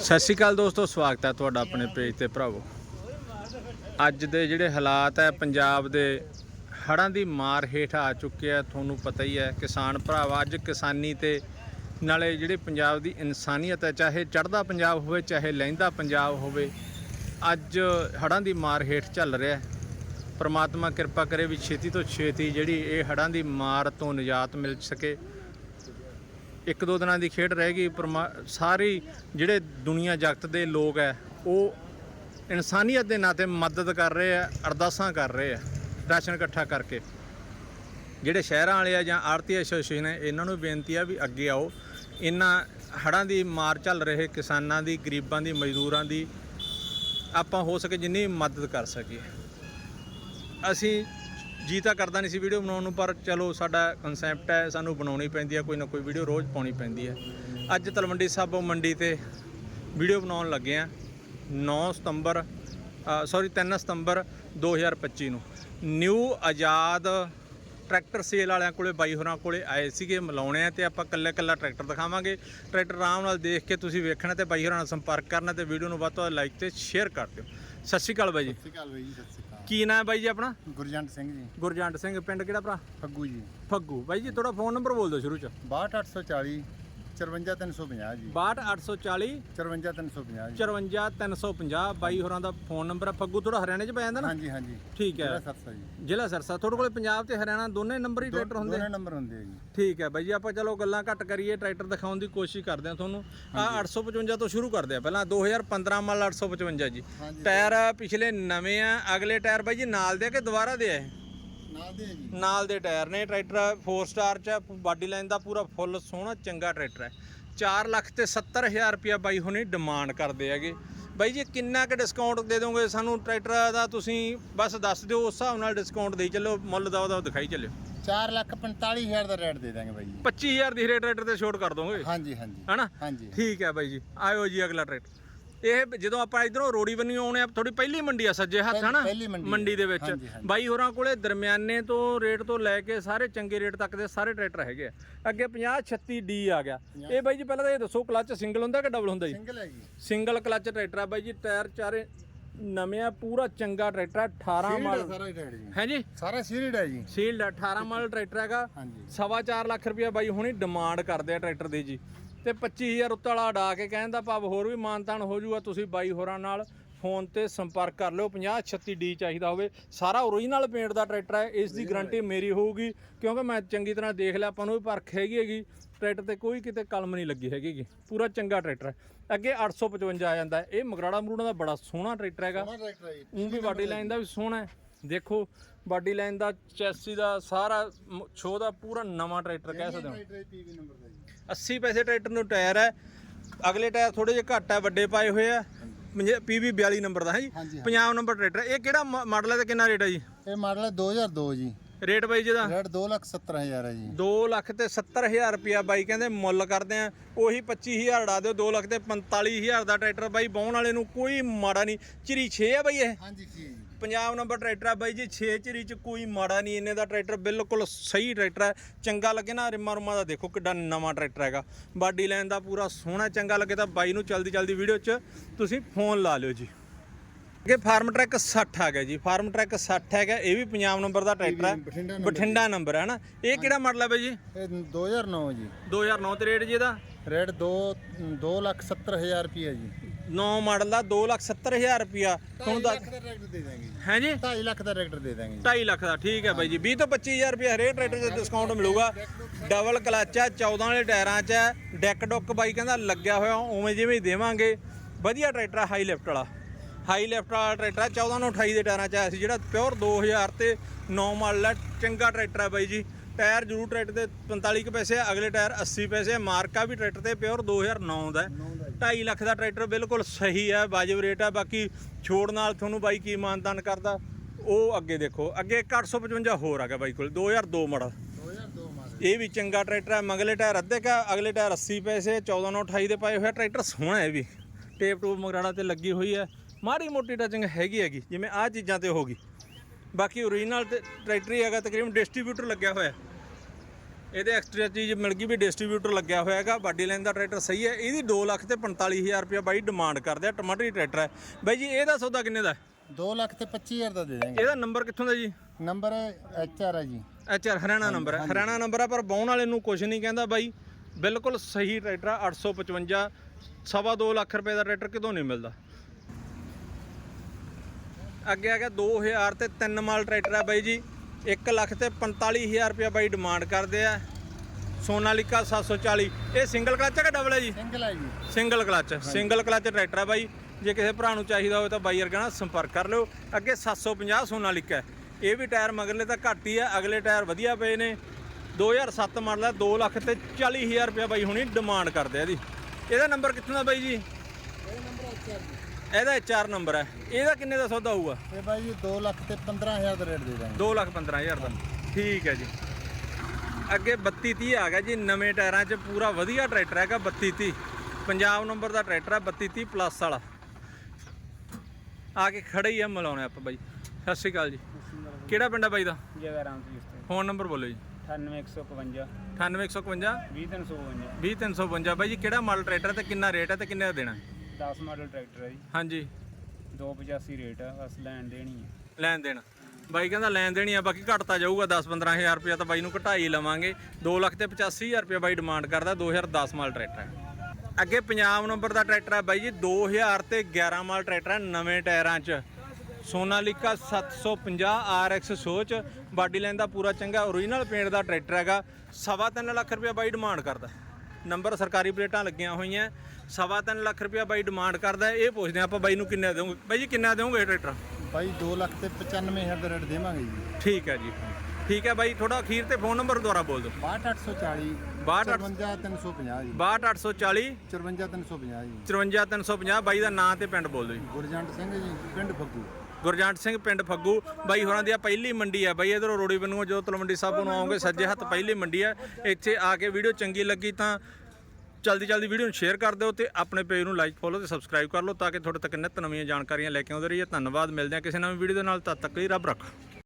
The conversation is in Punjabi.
ਸਤਿ ਸ਼੍ਰੀ ਅਕਾਲ ਦੋਸਤੋ, ਸਵਾਗਤ ਹੈ ਤੁਹਾਡਾ ਆਪਣੇ ਪੇਜ ਤੇ ਭਰਾਵੋ। ਅੱਜ ਦੇ ਜਿਹੜੇ ਹਾਲਾਤ ਹੈ, ਪੰਜਾਬ ਦੇ ਹੜ੍ਹਾਂ ਦੀ ਮਾਰ ਹੇਠ ਆ ਚੁੱਕੇ ਆ ਤੁਹਾਨੂੰ ਪਤਾ ਹੀ ਹੈ, ਕਿਸਾਨ ਭਰਾਵਾ, ਅੱਜ ਕਿਸਾਨੀ ਤੇ ਨਾਲੇ ਜਿਹੜੇ ਪੰਜਾਬ ਦੀ ਇਨਸਾਨੀਅਤ ਹੈ, ਚਾਹੇ ਚੜ੍ਹਦਾ ਪੰਜਾਬ ਹੋਵੇ, ਚਾਹੇ ਲਹਿੰਦਾ ਪੰਜਾਬ ਹੋਵੇ, ਅੱਜ ਹੜ੍ਹਾਂ ਦੀ ਮਾਰ ਹੇਠ ਚੱਲ ਰਿਹਾ ਹੈ। ਪ੍ਰਮਾਤਮਾ ਕਿਰਪਾ ਕਰੇ ਵੀ ਛੇਤੀ ਤੋਂ ਛੇਤੀ ਜਿਹੜੀ ਇਹ ਹੜ੍ਹਾਂ ਦੀ ਮਾਰ ਤੋਂ ਨਿਜਾਤ ਮਿਲ ਸਕੇ। ਇੱਕ ਦੋ ਦਿਨਾਂ ਦੀ ਖੇਡ ਰਹਿ ਗਈ, ਪਰਮਾ- ਸਾਰੀ ਜਿਹੜੇ ਦੁਨੀਆ ਜਗਤ ਦੇ ਲੋਕ ਹੈ ਉਹ ਇਨਸਾਨੀਅਤ ਦੇ ਨਾਤੇ ਮਦਦ ਕਰ ਰਹੇ ਆ ਅਰਦਾਸਾਂ ਕਰ ਰਹੇ ਆ ਰਾਸ਼ਨ ਇਕੱਠਾ ਕਰਕੇ। ਜਿਹੜੇ ਸ਼ਹਿਰਾਂ ਵਾਲੇ ਆ ਜਾਂ ਆੜਤੀ ਐਸੋਸੀਏਸ਼ਨ ਹੈ ਇਹਨਾਂ ਨੂੰ ਬੇਨਤੀ ਆ ਵੀ ਅੱਗੇ ਆਓ। ਇਹਨਾਂ ਹੜ੍ਹਾਂ ਦੀ ਮਾਰ ਚੱਲ ਰਹੇ ਕਿਸਾਨਾਂ ਦੀ, ਗਰੀਬਾਂ ਦੀ, ਮਜ਼ਦੂਰਾਂ ਦੀ, ਆਪਾਂ ਹੋ ਸਕੇ ਜਿੰਨੀ ਮਦਦ ਕਰ ਸਕੀਏ। ਅਸੀਂ ਜੀ ਤਾਂ ਕਰਦਾ ਨਹੀਂ ਸੀ ਵੀਡੀਓ ਬਣਾਉਣ ਨੂੰ, ਪਰ ਚਲੋ ਸਾਡਾ ਕਨਸੈਪਟ ਹੈ, ਸਾਨੂੰ ਬਣਾਉਣੀ ਪੈਂਦੀ ਹੈ, ਕੋਈ ਨਾ ਕੋਈ ਵੀਡੀਓ ਰੋਜ਼ ਪਾਉਣੀ ਪੈਂਦੀ ਹੈ। ਅੱਜ ਤਲਵੰਡੀ ਸਾਬੋ ਮੰਡੀ ਤੇ ਵੀਡੀਓ ਬਣਾਉਣ ਲੱਗੇ ਆ 9 ਸਤੰਬਰ ਸੌਰੀ 3 ਸਤੰਬਰ 2025 ਨੂੰ। ਨਿਊ ਆਜ਼ਾਦ ਟਰੈਕਟਰ ਸੇਲ ਵਾਲਿਆਂ ਕੋਲੇ, ਬਾਈ ਹੋਰਾਂ ਕੋਲੇ ਆਏ ਸੀਗੇ, ਮਿਲਾਉਣੇ ਆ ਤੇ ਆਪਾਂ ਕੱਲੇ ਕੱਲਾ ਟਰੈਕਟਰ ਦਿਖਾਵਾਂਗੇ। ਟਰੈਕਟਰ ਆਰਾਮ ਨਾਲ ਦੇਖ ਕੇ ਤੁਸੀਂ ਵੇਖਣਾ ਤੇ ਬਾਈ ਹੋਰਾਂ ਨਾਲ ਸੰਪਰਕ ਕਰਨਾ ਤੇ ਵੀਡੀਓ ਨੂੰ ਵੱਧ ਤੋਂ ਵੱਧ ਲਾਈਕ ਤੇ ਸ਼ੇਅਰ ਕਰ ਦਿਓ। ਸਤਿ ਸ਼੍ਰੀ ਅਕਾਲ ਬਾਈ ਜੀ। ਸਤਿ ਸ਼੍ਰੀ ਅਕਾਲ ਬਾਈ ਜੀ, ਸਤਿ ਸ਼੍ਰੀ ਅਕਾਲ ਕੀ ਨਾਮ ਹੈ ਬਾਈ ਜੀ ਆਪਣਾ? ਗੁਰਜੰਟ ਸਿੰਘ ਜੀ। ਗੁਰਜੰਟ ਸਿੰਘ ਪਿੰਡ ਕਿਹੜਾ ਭਰਾ? ਫੱਗੂ ਜੀ। ਫੱਗੂ। ਬਾਈ ਜੀ ਤੁਹਾਡਾ ਫੋਨ ਨੰਬਰ ਬੋਲ ਦਿਓ ਸ਼ੁਰੂ ਚ। 62840 54350 ਜੀ। 62840 54350 ਜੀ। 54350 ਬਾਈ ਹੋਰਾਂ ਦਾ ਫੋਨ ਨੰਬਰ ਹੈ ਫੱਗੂ ਥੋੜਾ ਹਰਿਆਣੇ ਚ ਪੈ ਜਾਂਦਾ ਨਾ? ਹਾਂਜੀ ਹਾਂਜੀ। ਠੀਕ ਹੈ। ਜਿਹੜਾ ਸਰਸਾ ਜੀ। ਜ਼ਿਲ੍ਹਾ ਸਰਸਾ। ਤੁਹਾਡੇ ਕੋਲੇ ਪੰਜਾਬ ਤੇ ਹਰਿਆਣਾ ਦੋਨੇ ਨੰਬਰ ਹੀ ਟਰੈਕਟਰ ਹੁੰਦੇ? ਦੋਨੇ ਨੰਬਰ ਹੁੰਦੇ ਆ ਜੀ। ਠੀਕ ਹੈ ਬਾਈ ਜੀ ਆਪਾਂ ਚਲੋ ਗੱਲਾਂ ਘੱਟ ਕਰੀਏ ਟਰੈਕਟਰ ਦਿਖਾਉਣ ਦੀ ਕੋਸ਼ਿਸ਼ ਕਰਦੇ ਹਾਂ ਤੁਹਾਨੂੰ। ਆ 855 ਤੋਂ ਸ਼ੁਰੂ ਕਰਦੇ ਆ ਪਹਿਲਾਂ। 2015 ਮਾਡਲ 855 ਜੀ। ਟਾਇਰ ਪਿਛਲੇ ਨਵੇਂ ਆ ਅਗਲੇ ਟਾਇਰ ਬਾਈ ਜੀ ਨਾਲ ਦੇ ਕਿ ਦੁਬਾਰਾ ਦੇ ਆ? ਨਾਲ ਦੇ ਆ ਜੀ। ਨਾਲ ਦੇ ਟਾਇਰ ਨੇ ਟਰੈਕਟਰ 4 ਸਟਾਰ ਚ ਬਾਡੀ ਲਾਈਨ ਦਾ ਪੂਰਾ ਫੁੱਲ ਸੋਹਣਾ ਚੰਗਾ ਟਰੈਕਟਰ ਹੈ 4 ਲੱਖ ਤੇ 70000 ਰੁਪਇਆ ਬਾਈ ਹੁਣੀ ਡਿਮਾਂਡ ਕਰਦੇ ਹੈਗੇ। ਬਾਈ ਜੀ ਕਿੰਨਾ ਕੁ ਡਿਸਕਾਊਂਟ ਦੇ ਦੋਗੇ? ਸਾਨੂੰ ਟਰੈਕਟਰ ਦਾ ਤੁਸੀਂ ਬਸ ਦੱਸ ਦਿਓ ਉਸ ਹਿਸਾਬ ਨਾਲ ਡਿਸਕਾਊਂਟ ਦੇਈ ਚੱਲੋ ਮੁੱਲ ਦਾ ਉਹਦਾ ਦਿਖਾਈ ਚੱਲਿਓ। 4 ਲੱਖ 45000 ਦਾ ਰੇਟ ਦੇ ਦਾਂਗੇ ਬਾਈ ਜੀ। 25000 ਦੀ ਹਰੇ ਟਰੈਕਟਰ ਤੇ ਛੋਟ ਕਰ ਦੋਗੇ? ਹਾਂਜੀ ਹਾਂਜੀ। ਹਨਾ? ਹਾਂਜੀ। ਠੀਕ ਹੈ ਬਾਈ ਜੀ ਆਇਓ ਜੀ ਅਗਲਾ ਟਰੈਕਟਰ। ਇਹ ਜਦੋਂ ਆਪਾਂ ਇਧਰੋਂ ਰੋੜੀ ਬੰਨੀ ਆਉਣੇ ਆ ਥੋੜੀ ਪਹਿਲੀ ਮੰਡੀ ਆ ਸੱਜੇ ਹੱਥ ਹਨਾ? ਪਹਿਲੀ ਮੰਡੀ ਦੇ ਵਿੱਚ। ਹਾਂਜੀ, ਹਾਂਜੀ। ਬਾਈ ਹੋਰਾਂ ਕੋਲੇ ਦਰਮਿਆਨੇ ਤੋਂ ਰੇਟ ਤੋਂ ਲੈ ਕੇ ਸਾਰੇ ਚੰਗੇ ਰੇਟ ਤੱਕ ਦੇ ਸਾਰੇ ਟਰੈਕਟਰ ਹੈਗੇ ਆ। ਅੱਗੇ 50 36 ਡੀ ਆ ਗਿਆ। ਇਹ ਬਾਈ ਜੀ ਪਹਿਲਾਂ ਤਾਂ ਇਹ ਦੱਸੋ ਕਲੱਚ ਸਿੰਗਲ ਹੁੰਦਾ ਕਿ ਡਬਲ ਹੁੰਦਾ ਜੀ? ਸਿੰਗਲ ਹੈ ਜੀ। ਸਿੰਗਲ ਕਲੱਚ ਟਰੈਕਟਰ ਆ ਬਾਈ ਜੀ ਟਾਇਰ ਚਾਰੇ ਨਵੇਂ ਆ ਪੂਰਾ ਚੰਗਾ ਟਰੈਕਟਰ ਆ, 18 ਸੀਰੀਡ ਮਾਡਲ ਹੈ ਸਾਰਾ ਹੀ ਰੇਟ ਜੀ। ਹੈ ਜੀ? ਸਾਰਾ ਸੀਰੀਡ ਹੈ ਜੀ। ਸੀਲਡ 18 ਮਾਡਲ ਟਰੈਕਟਰ ਹੈਗਾ। ਹਾਂਜੀ। ਸਵਾ ਚਾਰ ਲੱਖ ਰੁਪਇਆ ਬਾਈ ਹੁਣੀ ਡਿਮਾਂਡ ਕਰਦੇ ਆ ਟਰੈਕਟਰ ਦੀ ਜੀ। ਤੇ 25000 ਉੱਤੇ ਵਾਲਾ ਉਡਾ ਕੇ ਕਹਿਣ ਦਾ ਭਾਵ ਹੋਰ ਵੀ ਮਾਨਤਾਨ ਹੋ ਜੂਗਾ ਤੁਸੀਂ ਬਾਈ ਹੋਰਾਂ ਨਾਲ ਫੋਨ ਤੇ ਸੰਪਰਕ ਕਰ ਲਿਓ। 50 36 ਡੀ ਚਾਹੀਦਾ ਹੋਵੇ। ਸਾਰਾ ਓਰੀਜਨਲ ਪੇਂਟ ਦਾ ਟਰੈਕਟਰ ਹੈ ਇਸ ਦੀ ਗਾਰੰਟੀ ਮੇਰੀ ਹੋਊਗੀ ਕਿਉਂਕਿ ਮੈਂ ਚੰਗੀ ਤਰ੍ਹਾਂ ਦੇਖ ਲਿਆ ਆਪਾਂ ਨੂੰ ਵੀ ਪਰਖ ਹੈਗੀ ਹੈਗੀ। ਟਰੈਕਟਰ ਤੇ ਕੋਈ ਕਿਤੇ ਕਲਮ ਨਹੀਂ ਲੱਗੀ ਹੈਗੀ। ਪੂਰਾ ਚੰਗਾ ਟਰੈਕਟਰ ਹੈ। ਅੱਗੇ 855 ਆ ਜਾਂਦਾ। ਇਹ ਮਗਰਾੜਾ ਮਰੂੜਾ ਦਾ ਬੜਾ ਸੋਹਣਾ ਟਰੈਕਟਰ ਹੈਗਾ। ਉਹ ਵੀ ਬਾਡੀ ਲਾਈਨ ਦਾ ਵੀ ਸੋਹਣਾ ਹੈ। ਦੇਖੋ ਬਾਡੀ ਲਾਈਨ ਦਾ ਚੈਸੀ ਦਾ ਸਾਰਾ ਸ਼ੋ ਦਾ ਪੂਰਾ ਨਵਾਂ ਟਰੈਕਟਰ ਕਹਿ ਸਕਦੇ ਹੋ। ਟਰੈਕਟਰ ਪੀਵੀ ਨੰਬਰ ਦਾ ਜੀ 80 ਪੈਸੇ ਟਰੈਕਟਰ ਨੂੰ ਟਾਇਰ ਹੈ। ਅਗਲੇ ਟਾਇਰ ਥੋੜੇ ਜਿਹੇ ਘੱਟ ਹੈ ਵੱਡੇ ਪਾਏ ਹੋਏ ਆ। ਪੀਵੀ 42 ਨੰਬਰ ਦਾ ਹੈ ਜੀ। ਪੰਜਾਬ ਨੰਬਰ ਟਰੈਕਟਰ ਇਹ ਕਿਹੜਾ ਮਾਡਲ ਹੈ ਤੇ ਕਿੰਨਾ ਰੇਟ ਹੈ ਜੀ? ਇਹ ਮਾਡਲ ਹੈ 2002 ਜੀ। ਰੇਟ ਬਾਈ ਜਿਹਦਾ ਰੇਟ 270000 ਹੈ ਜੀ। 2 ਲੱਖ ਤੇ 70000 ਰੁਪਿਆ ਬਾਈ ਕਹਿੰਦੇ ਮੁੱਲ ਕਰਦੇ ਆ। ਉਹੀ 25000 ਡਾ ਦਿਓ 2 ਲੱਖ ਤੇ 45000 ਦਾ ਟਰੈਕਟਰ ਬਾਈ ਬਾਉਣ ਵਾਲੇ ਨੂੰ ਕੋਈ ਮਾੜਾ ਨਹੀਂ। ਚਿਰੀ 6 ਆ ਬਾਈ ਇਹ? ਹਾਂਜੀ ਜੀ। ਪੰਜਾਬ ਨੰਬਰ ਟਰੈਕਟਰ ਆ ਬਾਈ ਜੀ 6 ਚਿਰੀ ਚ ਕੋਈ ਮਾੜਾ ਨਹੀਂ ਇਹਨੇ ਦਾ ਟਰੈਕਟਰ ਬਿਲਕੁਲ ਸਹੀ ਟਰੈਕਟਰ ਹੈ ਚੰਗਾ ਲੱਗੇ ਨਾ ਰਿਮਾ ਰੁਮਾ ਦਾ ਦੇਖੋ ਕਿੱਡਾ ਨਵਾਂ ਟਰੈਕਟਰ ਹੈਗਾ। ਬਾਡੀ ਲਾਈਨ ਦਾ ਪੂਰਾ ਸੋਹਣਾ ਚੰਗਾ ਲੱਗੇ ਤਾਂ ਬਾਈ ਨੂੰ ਜਲਦੀ ਜਲਦੀ ਵੀਡੀਓ 'ਚ ਤੁਸੀਂ ਫੋਨ ਲਾ ਲਿਓ ਜੀ। ਅੱਗੇ ਫਾਰਮ ਟਰੈਕ 60 ਆ ਗਿਆ ਜੀ ਫਾਰਮ ਟਰੈਕ 60 ਹੈਗਾ ਇਹ ਵੀ ਪੰਜਾਬ ਨੰਬਰ ਦਾ ਟਰੈਕਟਰ ਹੈ ਬਠਿੰਡਾ ਨੰਬਰ ਹੈ ਨਾ ਇਹ ਕਿਹੜਾ ਮਾਡਲ ਹੈ ਬਾਈ ਜੀ? ਇਹ 2009 ਜੀ। 2009 ਤੇ ਰੇਟ ਜੀ ਇਹਦਾ? ਰੇਟ 2 270000 ਰੁਪਏ ਜੀ। 9 ਮਾਡਲ ਦਾ 270000 ਰੁਪਿਆ ਤੁਹਾਨੂੰ ਦੱਸ ਲੱਖ ਦਾ ਟਰੈਕਟਰ ਦੇ ਦਾਂਗੇ ਹੈ ਜੀ? 2.5 ਲੱਖ ਦਾ ਟਰੈਕਟਰ ਦੇ ਦਾਂਗੇ ਜੀ। 2.5 ਲੱਖ ਦਾ ਠੀਕ ਹੈ ਬਾਈ ਜੀ। 20 ਤੋਂ 25000 ਰੁਪਏ ਹਰੇਕ ਟਰੈਕਟਰ 'ਚ ਡਿਸਕਾਊਂਟ ਮਿਲੂਗਾ। ਡਬਲ ਕਲਚ ਹੈ 14 ਵਾਲੇ ਟਾਇਰਾਂ 'ਚ ਹੈ। ਡੈਕ ਡੁੱਕ ਬਾਈ ਕਹਿੰਦਾ ਲੱਗਿਆ ਹੋਇਆ ਉਵੇਂ ਜਿਵੇਂ ਹੀ ਦੇਵਾਂਗੇ। ਵਧੀਆ ਟਰੈਕਟਰ ਹਾਈ ਲਿਫਟ ਵਾਲਾ। ਹਾਈ ਲਿਫਟ ਵਾਲਾ ਟਰੈਕਟਰ ਹੈ 14 ਨੂੰ 28 ਦੇ ਟਾਇਰਾਂ 'ਚ ਆਇਆ ਸੀ ਜਿਹੜਾ ਪਿਓਰ 2000 ਤੇ 9 ਮਾਡਲ ਹੈ। ਚੰਗਾ ਟਰੈਕਟਰ ਹੈ ਬਾਈ ਜੀ। ਟਾਇਰ ਜ਼ਰੂਰ ਟਰੈਕਟਰ ਦੇ 45 ਕੁ ਪੈਸੇ ਆ, ਅਗਲੇ ਟਾਇਰ 80 ਪੈਸੇ ਆ, ਮਾਰਕਾ ਵੀ ਟਰੈਕਟਰ ਤੇ ਪਿਓਰ 2009 ਦਾ ਹੈ। 2.5 ਲੱਖ ਦਾ ਟਰੈਕਟਰ ਬਿਲਕੁਲ ਸਹੀ ਹੈ, ਵਾਜਬ ਰੇਟ ਹੈ। ਬਾਕੀ ਛੋੜ ਨਾਲ ਤੁਹਾਨੂੰ ਬਾਈ ਕੀ ਮਾਨਤਾਨ ਕਰਦਾ, ਉਹ ਅੱਗੇ ਦੇਖੋ। ਅੱਗੇ ਇੱਕ 855 ਹੋਰ ਹੈਗਾ ਬਾਈ ਕੋਲ 2002 ਮਾਡਲ 2002 ਮਾਡਲ। ਇਹ ਵੀ ਚੰਗਾ ਟਰੈਕਟਰ ਹੈ, ਮਗਲੇ ਟਾਇਰ ਅੱਧੇ ਕਾ ਅਗਲੇ ਟਾਇਰ 80 ਪੈਸੇ 14 ਨੂੰ 28 ਦੇ ਪਾਏ ਹੋਇਆ ਟਰੈਕਟਰ ਸੋਹਣਾ ਹੈ ਵੀ। ਟੇਪ ਟੂਪ ਮਗਰਾੜਾ ਤੇ ਲੱਗੀ ਹੋਈ ਹੈ, ਮਾੜੀ ਮੋਟੀ ਟਚਿੰਗ ਹੈਗੀ ਹੈਗੀ, ਜਿਵੇਂ ਆਹ ਚੀਜ਼ਾਂ ਤੇ ਹੋ ਗਈ। ਬਾਕੀ ਓਰੀਜਨਲ ਤੇ ਟਰੈਕਟਰ ਹੀ ਹੈਗਾ, ਤਕਰੀਬਨ ਡਿਸਟ੍ਰੀਬਿਊਟਰ ਲੱਗਿਆ ਹੋਇਆ। ਇਹਦੇ ਐਕਸਟਰਾ ਚੀਜ਼ ਮਿਲ ਗਈ ਵੀ ਡਿਸਟ੍ਰੀਬਿਊਟਰ ਲੱਗਿਆ ਹੋਇਆ ਹੈਗਾ ਬਾਡੀ ਲਾਈਨ ਦਾ ਟਰੈਕਟਰ ਸਹੀ ਹੈ ਇਹਦੀ 2 ਲੱਖ ਤੇ 45000 ਰੁਪਏ ਬਾਈ ਡਿਮਾਂਡ ਕਰਦੇ ਆ ਟਮਾਟਰੀ ਟਰੈਕਟਰ ਹੈ। ਬਾਈ ਜੀ ਇਹਦਾ ਸੌਦਾ ਕਿੰਨੇ ਦਾ ਹੈ? 2 ਲੱਖ ਤੇ 25000 ਦਾ ਦੇ ਦਾਂਗੇ ਇਹਦਾ ਨੰਬਰ ਕਿੱਥੋਂ ਦਾ ਜੀ? ਨੰਬਰ ਐਚ ਆਰ ਹੈ ਜੀ। ਐਚਆਰ ਹਰਿਆਣਾ ਨੰਬਰ ਹੈ। ਹਰਿਆਣਾ ਨੰਬਰ ਹੈ ਪਰ ਬਾਉਣ ਵਾਲੇ ਨੂੰ ਕੁਝ ਨਹੀਂ ਕਹਿੰਦਾ ਬਾਈ। ਬਿਲਕੁਲ ਸਹੀ ਟਰੈਕਟਰ ਆ 855 ਸਵਾ 2 ਲੱਖ ਰੁਪਏ ਦਾ ਟਰੈਕਟਰ ਕਿਤੋਂ ਨਹੀਂ ਮਿਲਦਾ। ਅੱਗੇ ਆ ਗਿਆ 2000 ਤੇ 3 ਮਾਲ ਟਰੈਕਟਰ ਆ ਬਾਈ ਜੀ। 1 ਲੱਖ ਤੇ 45000 ਰੁਪਏ ਬਾਈ ਡਿਮਾਂਡ ਕਰਦੇ ਆ। ਸੋਨਾਲੀਕਾ 740 ਇਹ ਸਿੰਗਲ ਕਲਚ ਹੈ ਕਿ ਡਬਲ ਹੈ ਜੀ? ਸਿੰਗਲ ਹੈ ਜੀ। Single clutch single clutch tractor ਆ ਬਾਈ। ਜੇ ਕਿਸੇ ਭਰਾ ਨੂੰ ਚਾਹੀਦਾ ਹੋਵੇ ਤਾਂ ਬਾਈ ਵਰਗਾ ਨਾਲ ਸੰਪਰਕ ਕਰ ਲਿਓ। ਅੱਗੇ 750 ਸੋਨਾਲੀਕਾ ਹੈ। ਇਹ ਵੀ ਟਾਇਰ ਮਗਰਲੇ ਤਾਂ ਘੱਟ ਹੀ ਆ। ਅਗਲੇ ਟਾਇਰ ਵਧੀਆ ਪਏ ਨੇ। 2007 ਮਾਡਲ ਹੈ 2 ਲੱਖ ਤੇ 40000 ਰੁਪਏ ਬਾਈ ਹੁਣੀ ਡਿਮਾਂਡ ਕਰਦੇ ਆ ਇਹਦੀ। ਇਹਦਾ ਨੰਬਰ ਕਿੱਥੋਂ ਦਾ ਬਾਈ ਜੀ? ਇਹ ਨੰਬਰ ਆਰ ਜੀ। ਇਹਦਾ 4 ਨੰਬਰ ਹੈ। ਇਹਦਾ ਕਿੰਨੇ ਦਾ ਸੌਦਾ ਹੋਊਗਾ? ਇਹ ਬਾਈ ਜੀ 2 ਲੱਖ ਤੇ 15000 ਦਾ ਰੇਟ ਦੇ ਦਾਂਗੇ। 2 ਲੱਖ 15000 ਦਾ। ਠੀਕ ਹੈ ਜੀ। ਅੱਗੇ 32 30 ਆ ਗਿਆ ਜੀ। ਨਵੇਂ ਟਾਇਰਾਂ 'ਚ ਪੂਰਾ ਵਧੀਆ ਟਰੈਕਟਰ ਹੈਗਾ 32 30 ਪੰਜਾਬ ਨੰਬਰ ਦਾ ਟਰੈਕਟਰ ਹੈ 32 30 ਪਲੱਸ ਵਾਲਾ। ਆ ਕੇ ਖੜੇ ਹੀ ਆ ਮਿਲਾਉਣੇ ਆਪਾਂ ਬਾਈ। ਸਤਿ ਸ਼੍ਰੀ ਅਕਾਲ ਜੀ। ਕਿਹੜਾ ਪਿੰਡ ਹੈ ਬਾਈ ਦਾ? ਜਗਾ ਰਾਮ ਜੀ ਫੋਨ ਨੰਬਰ ਬੋਲੋ ਜੀ। 98151 98151 20352 20352 ਬਾਈ ਜੀ ਕਿਹੜਾ ਮਾਡਲ ਟਰੈਕਟਰ ਤੇ ਕਿੰਨਾ ਰੇਟ ਹੈ ਤੇ ਕਿੰਨੇ ਦਾ ਦੇਣਾ 10 ਮਾਡਲ ਟਰੈਕਟਰ ਹੈ ਜੀ। ਹਾਂਜੀ। 285 ਰੇਟ ਆ ਬਸ ਲੈਣ ਦੇਣੀ ਹੈ ਲੈਣ ਦੇਣ। ਬਾਈ ਕਹਿੰਦਾ ਲੈਣ ਦੇਣੀ ਆ ਬਾਕੀ ਘਟਤਾ ਜਾਊਗਾ 10-15000 ਰੁਪਇਆ ਤਾਂ ਬਾਈ ਨੂੰ ਘਟਾਈ ਲਵਾਂਗੇ। 2 ਲੱਖ ਤੇ 85000 ਰੁਪਇਆ ਬਾਈ ਡਿਮਾਂਡ ਕਰਦਾ 2010 ਮਾਡਲ ਟਰੈਕਟਰ ਹੈ ਅੱਗੇ ਪੰਜਾਬ ਨੰਬਰ ਦਾ ਟਰੈਕਟਰ ਹੈ ਬਾਈ ਜੀ 2000 ਤੇ 11 ਮਾਡਲ ਟਰੈਕਟਰ ਹੈ ਨਵੇਂ ਟਾਇਰਾਂ 'ਚ। ਸੋਨਾਲੀਕਾ 750 RX ਸੋਚ ਬਾਡੀ ਲਾਈਨ ਦਾ ਪੂਰਾ ਚੰਗਾ ਓਰੀਜਨਲ ਪੇਂਟ ਦਾ ਟਰੈਕਟਰ ਹੈਗਾ ਸਵਾ ਤਿੰਨ ਲੱਖ ਰੁਪਇਆ ਬਾਈ ਡਿਮਾਂਡ ਕਰਦਾ। ਨੰਬਰ ਸਰਕਾਰੀ ਪਲੇਟਾਂ ਲੱਗੀਆਂ ਹੋਈਆਂ ਸਵਾ ਤਿੰਨ ਲੱਖ ਰੁਪਇਆ ਬਾਈ ਡਿਮਾਂਡ ਕਰਦਾ। ਇਹ ਪੁੱਛਦੇ ਆਪਾਂ ਬਾਈ ਨੂੰ ਕਿੰਨਾ ਦੇਵੋਗੇ। ਬਾਈ ਜੀ ਕਿੰਨਾ ਦੇਵੋਗੇ ਟਰੈਕਟਰ? ਬਾਈ 2 ਲੱਖ ਤੇ 95000 ਦਾ ਰੇਟ ਦੇਵਾਂਗੇ ਜੀ। ਠੀਕ ਹੈ ਜੀ। ਠੀਕ ਹੈ ਬਾਈ ਥੋੜਾ ਅਖੀਰ ਤੇ ਫੋਨ ਨੰਬਰ ਦੁਬਾਰਾ ਬੋਲ ਦਿਓ। 62840 62 54350 ਜੀ। 62840 54350 ਜੀ। 54350 ਬਾਈ ਦਾ ਨਾਂ ਤੇ ਪਿੰਡ ਬੋਲ ਦਿਓ ਜੀ। ਗੁਰਜੰਟ ਸਿੰਘ ਜੀ ਪਿੰਡ ਫੱਗੂ। ਗੁਰਜੰਟ ਸਿੰਘ ਪਿੰਡ ਫੱਗੂ। ਬਾਈ ਹੋਰਾਂ ਦੀ ਆ ਪਹਿਲੀ ਮੰਡੀ ਆ। ਬਾਈ ਇਧਰੋਂ ਰੋੜੀ ਬੰਨੂਆ ਜੋ ਤਲਵੰਡੀ ਸਾਹਿਬ ਨੂੰ ਆਉਂਗੇ ਸੱਜੇ ਹੱਥ ਪਹਿਲੀ ਮੰਡੀ ਆ। ਇੱਥੇ ਆ ਕੇ ਵੀਡੀਓ ਚੰਗੀ ਲੱਗੀ ਤਾਂ ਜਲਦੀ ਜਲਦੀ ਵੀਡੀਓ ਨੂੰ ਸ਼ੇਅਰ ਕਰ ਦਿਓ ਤੇ ਆਪਣੇ ਪੇਜ ਨੂੰ ਲਾਈਕ, ਫੋਲੋ ਤੇ ਸਬਸਕ੍ਰਾਈਬ ਕਰ ਲਓ ਤਾਂ ਕਿ ਤੁਹਾਡੇ ਤੱਕ ਨਿੱਤ ਨਵੀਆਂ ਜਾਣਕਾਰੀਆਂ ਲੈ ਕੇ ਆਉਂਦੇ ਰਹੀਏ। ਧੰਨਵਾਦ, ਮਿਲਦੇ ਆ ਕਿਸੇ ਨਵੀਂ ਵੀਡੀਓ ਦੇ ਨਾਲ। ਤਦ ਤੱਕ ਲਈ ਰੱਬ ਰੱਖਾ।